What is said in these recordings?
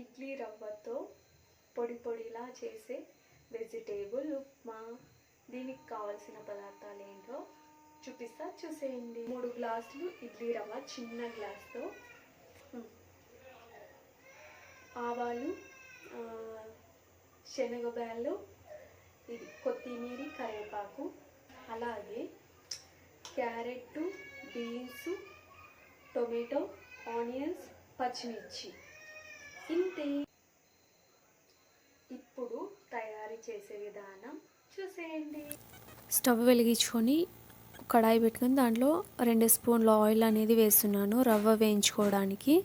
ఇడ్లీ రవ్వతో పొడి పొడిలా చేసే వెజిటేబుల్ ఉప్మా. దీనికి కావాల్సిన పదార్థాలు ఏంటో చూపిస్తా చూసేయండి. మూడు గ్లాసులు ఇడ్లీ రవ్వ చిన్న గ్లాస్తో. ఆవాలు శనగబ్యాలు ఇది కొత్తిమీర కరివేపాకు అలాగే క్యారెట్ బీన్స్ టొమాటో ఆనియన్స్ పచ్చిమిర్చి. ఇంతే. ఇప్పుడు తయారు చేసే విధానం చూసేయండి. స్టవ్ వెలిగించుకొని కడాయి పెట్టుకొని దాంట్లో రెండు స్పూన్ల ఆయిల్ అనేది వేస్తున్నాను రవ్వ వేయించుకోవడానికి.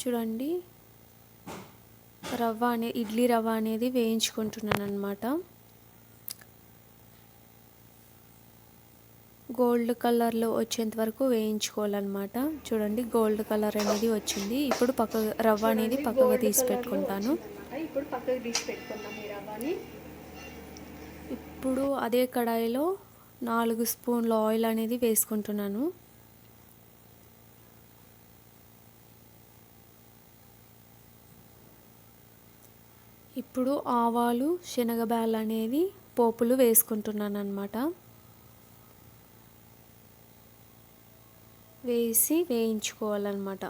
చూడండి రవ్వ అనే ఇడ్లీ రవ్వ అనేది వేయించుకుంటున్నాను అనమాట గోల్డ్ కలర్లో వచ్చేంత వరకు వేయించుకోవాలన్నమాట. చూడండి గోల్డ్ కలర్ అనేది వచ్చింది. ఇప్పుడు పక్క రవ్వ అనేది పక్కగా తీసి పెట్టుకుంటాను. ఇప్పుడు పక్కకు తీసి పెట్టుకుందాం ఈ రవ్వని. ఇప్పుడు అదే కడాయిలో నాలుగు స్పూన్ల ఆయిల్ అనేది వేసుకుంటున్నాను. ఇప్పుడు ఆవాలు శనగబ్యాలు అనేది పోపులు వేసుకుంటున్నాను అనమాట వేసి వేయించుకోవాలన్నమాట.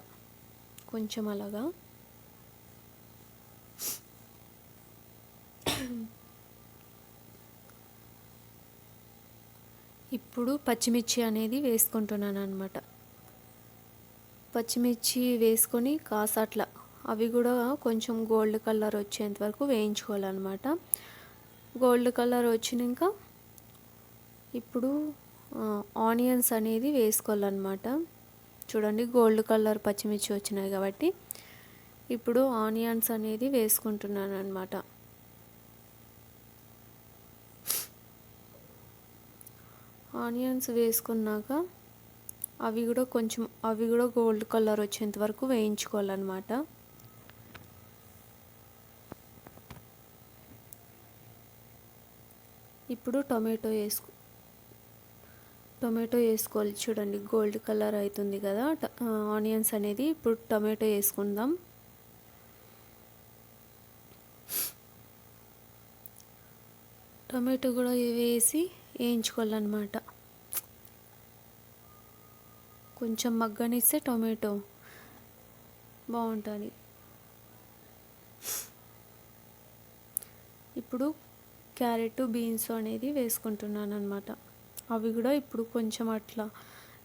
కొంచెం అలాగా. ఇప్పుడు పచ్చిమిర్చి అనేది వేసుకుంటున్నాను అనమాట పచ్చిమిర్చి వేసుకొని కాసట్ల అవి కూడా కొంచెం గోల్డ్ కలర్ వచ్చేంత వరకు వేయించుకోవాలన్నమాట. గోల్డ్ కలర్ వచ్చినాక ఇప్పుడు ఆనియన్స్ అనేది వేసుకోవాలన్నమాట. చూడండి గోల్డ్ కలర్ పచ్చిమిర్చి వచ్చినాయి కాబట్టి ఇప్పుడు ఆనియన్స్ అనేది వేసుకుంటున్నాను అనమాట ఆనియన్స్ వేసుకున్నాక అవి కూడా కొంచెం అవి కూడా గోల్డ్ కలర్ వచ్చేంత వరకు వేయించుకోవాలన్నమాట. ఇప్పుడు టొమాటో వేసుకో టొమాటో వేసుకోవాలి. చూడండి గోల్డ్ కలర్ అవుతుంది కదా. ఆనియన్స్ అనేది ఇప్పుడు టొమాటో వేసుకుందాం. టొమాటో కూడా వేసి వేయించుకోవాలన్నమాట. కొంచెం మగ్గనిస్తే టొమాటో బాగుంటుంది. ఇప్పుడు క్యారెట్ బీన్స్ అనేది వేసుకుంటున్నాను అనమాట అవి కూడా ఇప్పుడు కొంచెం అట్లా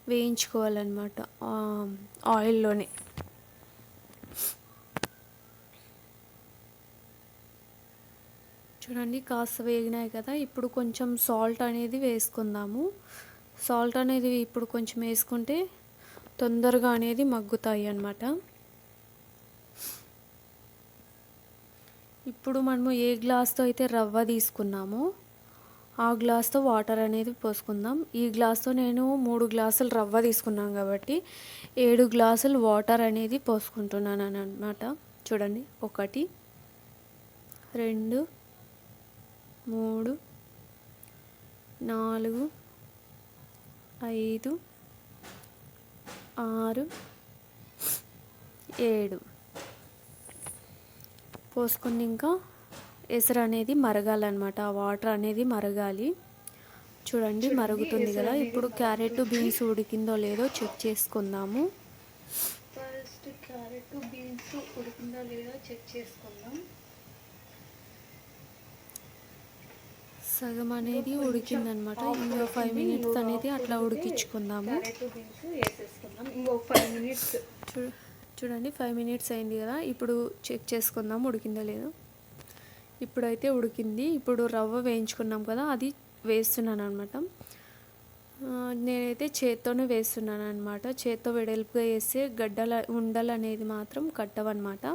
వేయించుకోవాలన్నమాట ఆయిల్లోనే. చూడండి కాస్త వేగినాయి కదా ఇప్పుడు కొంచెం సాల్ట్ అనేది వేసుకుందాము. సాల్ట్ అనేది ఇప్పుడు కొంచెం వేసుకుంటే తొందరగా అనేది మగ్గుతాయి అన్నమాట. ఇప్పుడు మనము ఏ గ్లాస్తో అయితే రవ్వ తీసుకున్నామో ఆ గ్లాస్తో వాటర్ అనేది పోసుకుందాం. ఈ గ్లాస్తో నేను మూడు గ్లాసులు రవ్వ తీసుకున్నాను కాబట్టి ఏడు గ్లాసులు వాటర్ అనేది పోసుకుంటున్నాను అనమాట చూడండి ఒకటి రెండు మూడు నాలుగు ఐదు ఆరు ఏడు. పోసుకుని ఇంకా ఎసరు అనేది మరగాలన్నమాట. ఆ వాటర్ అనేది మరగాలి. చూడండి మరుగుతుంది కదా. ఇప్పుడు క్యారెట్ బీన్స్ ఉడికిందో లేదో చెక్ చేసుకుందాము. ఫస్ట్ క్యారెట్ బీన్స్ ఉడికిందో లేదో చెక్ చేసుకుందాం. సగం అనేది ఉడికిందనమాట ఇంకో ఫైవ్ మినిట్స్ అనేది అట్లా ఉడికించుకుందాము. చూడండి ఫైవ్ మినిట్స్ అయింది కదా. ఇప్పుడు చెక్ చేసుకుందాం ఉడికిందో లేదో. ఇప్పుడైతే ఉడికింది. ఇప్పుడు రవ్వ వేయించుకున్నాం కదా అది వేస్తున్నాను అనమాట నేనైతే చేత్తోనే వేస్తున్నాను అనమాట చేత్తో వెడల్పుగా వేస్తే గడ్డల ఉండలు అనేది మాత్రం కట్టవన్నమాట.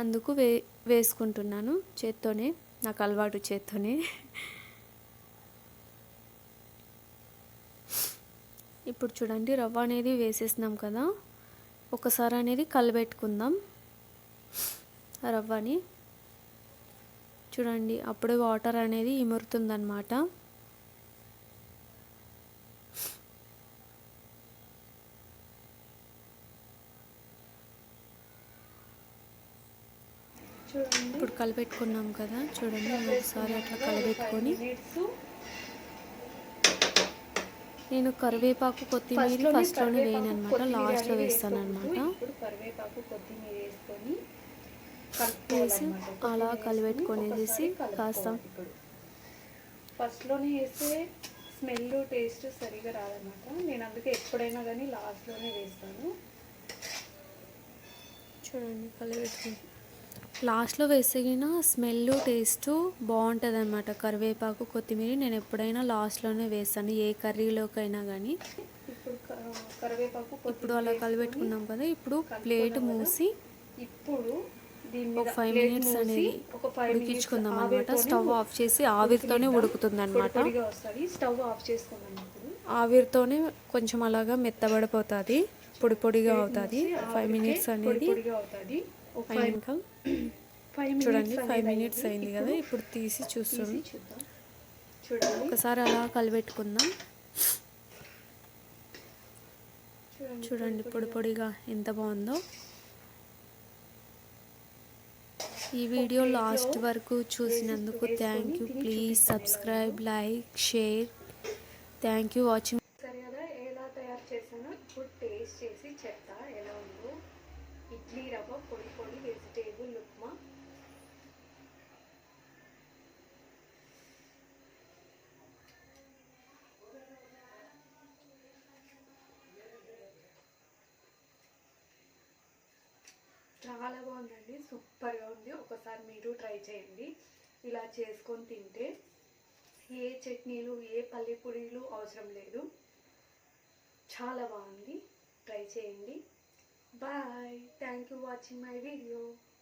అందుకు వే వేసుకుంటున్నాను చేత్తోనే నాకు అలవాటు చేత్తోనే. ఇప్పుడు చూడండి రవ్వ అనేది వేసేసినాం కదా. ఒకసారి అనేది కలబెట్టుకుందాం. రవ్వని. చూడండి అప్పుడే వాటర్ అనేది ఇమురుతుందన్నమాట. చూడండి. ఇప్పుడు కలిపెట్టుకున్నాం కదా చూడండి ఒకసారి అట్లా కలిపెట్టుకొని. నేను కరివేపాకు కొత్తిమీర ఫస్ట్లోనే వేయను అనమాట లాస్ట్లో వేస్తాను అనమాట కరివేపాకు కొత్తిమీర వేసుకొని వేసి. అలా కలిపెట్టుకునేసి కాస్త. ఫస్ట్లోనే వేస్తే స్మెల్ టేస్ట్ సరిగా రాదన్నమాట. నేను అందుకే ఎప్పుడైనా కానీ లాస్ట్లోనే వేస్తాను. చూడండి కలిపెట్టుకుని లాస్ట్లో వేసిగిన స్మెల్ టేస్ట్ బాగుంటుంది అనమాట కరివేపాకు కొత్తిమీర నేను ఎప్పుడైనా లాస్ట్లోనే వేస్తాను ఏ కర్రీలోకైనా కానీ. ఇప్పుడు కరివేపాకు ఇప్పుడు అలా కలిపెట్టుకున్నాం కదా ఇప్పుడు ప్లేట్. మూసి. ఇప్పుడు ఒక ఫైవ్ మినిట్స్ అనేది ఉడికించుకుందాం అనమాట స్టవ్ ఆఫ్ చేసి ఆవిరితోనే. ఉడుకుతుంది అనమాట స్టవ్ ఆఫ్ ఇప్పుడు ఆవిరితోనే కొంచెం అలాగా మెత్తబడిపోతుంది. పొడి పొడిగా అవుతుంది. ఫైవ్ మినిట్స్ అనేది చూడండి ఫైవ్ మినిట్స్ అయింది. కదా ఇప్పుడు తీసి చూస్తుంది ఒకసారి అలా కలిపెట్టుకుందాం చూడండి చూడండి పొడి పొడిగా ఎంత బాగుందో. ఈ వీడియో లాస్ట్ వరకు చూసినందుకు thank you please subscribe like share thank you watching సరే కదా ఎలా తయారు చేశానో ఇప్పుడు టేస్ట్ చేసి చెప్తా. ఎలా ఉందో? ఇడ్లీ రవ్వ పొడి పొడి వెజిటేబుల్ ఉప్మా. చాలా బాగుందండి సూపర్గా ఉంది. ఒకసారి మీరు ట్రై చేయండి. ఇలా చేసుకొని తింటే ఏ చట్నీలు ఏ పల్లెపూరీలు అవసరం లేదు. చాలా బాగుంది. ట్రై చేయండి. Bye. Thank you watching my video